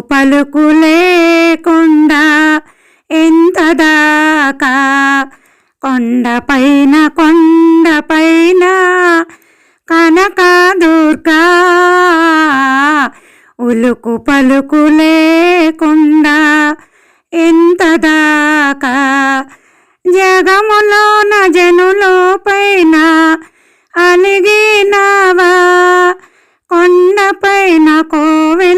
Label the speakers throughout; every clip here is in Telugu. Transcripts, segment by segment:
Speaker 1: పలుకు లేకుండా ఎంత దాకా కొండపైన కొండపైన కనకదుర్గా కనక దుర్గా ఉలుకు పలుకు లేకుండా ఎంత దాకా జగములోన జనులో పైన అలిగినావా? కొండపైన కోవే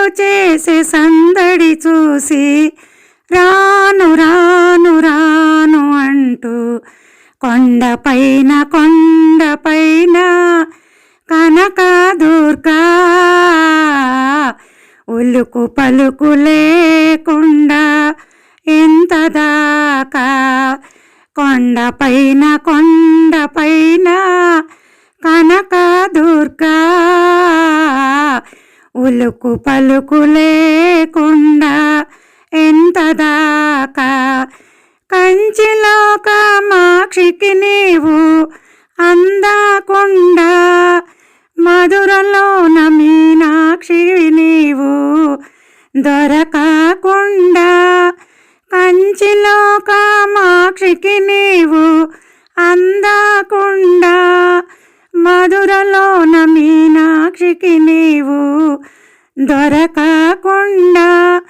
Speaker 1: జనులు చేసే సందడి చూసి రాను రాను రాను అంటూ కొండపైన కొండపైన కనక దుర్గా ఉలుకు పలుకు లేకుండా ఎంత దాకా కొండపైన కొండపైన కనక పలుకు పలుకు లేకుండా ఎంత దాకా కంచిలో కామాక్షికి నీవు అందకుండా మధురలోన మీనాక్షి నీవు దొరకకుండా కంచిలో కామాక్షికి నీవు అందకుండా మధురలోన మీనాక్షికి నీవు దొరకకుండా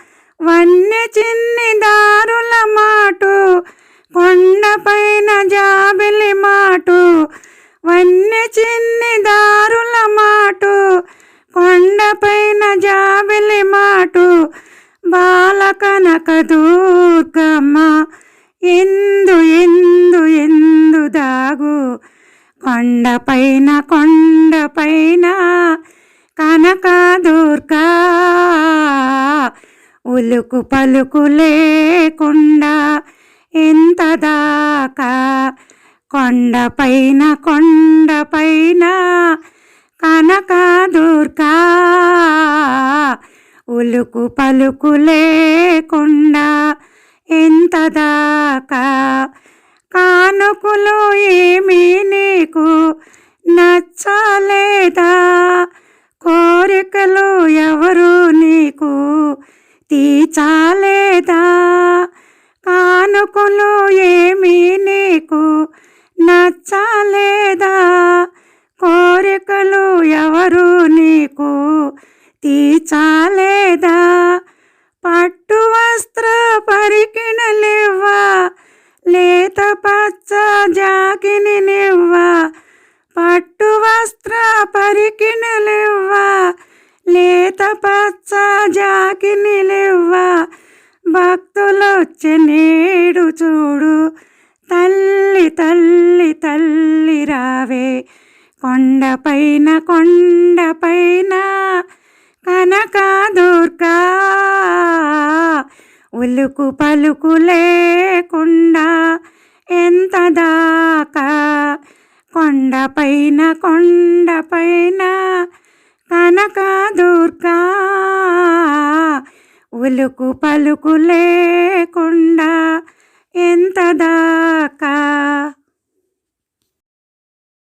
Speaker 1: వన్య చిన్ని దారుల మాటు కొండపైన జాబిలి మాటు. వన్య చిన్ని దారుల మాటు కొండపైన జాబిలి మాటు. బాలకనక దుర్గమ్మ ఎందు ఎందు ఎందు దాగు. కొండపైన కొండ ఉలుకు పలుకు లేకుండా ఎంత దాకా? కొండపైన కొండపైన కనక దుర్గా ఉలుకు పలుకు లేకుండా ఎంత దాకా? కానుకలు ఏమీ నీకు నచ్చలేదా? కోరికలు ఎవరు నీకు తీర్చాలేదా కానుకలు ఏమీ నీకు నచ్చలేదా? కోరికలు ఎవరు నీకు తీచాలేదా పట్టు వస్త్ర పరికిణలివ్వా లేత పచ్చ జాకిని నివ్వా పట్టు వస్త్ర పరికిణలివ్వా లేత పచ్చ జాకిని లేవ్వా భక్తులొచ్చి నేడు చూడు. తల్లి తల్లి తల్లి రావే. కొండపైన కొండపైన కనక దుర్గా ఉలుకు పలుకు లేకుండా ఎంత దాకా? కొండపైన కొండపైన కనక దుర్గా ఉలుకు పలుకు లేకుండా ఎంత దాకా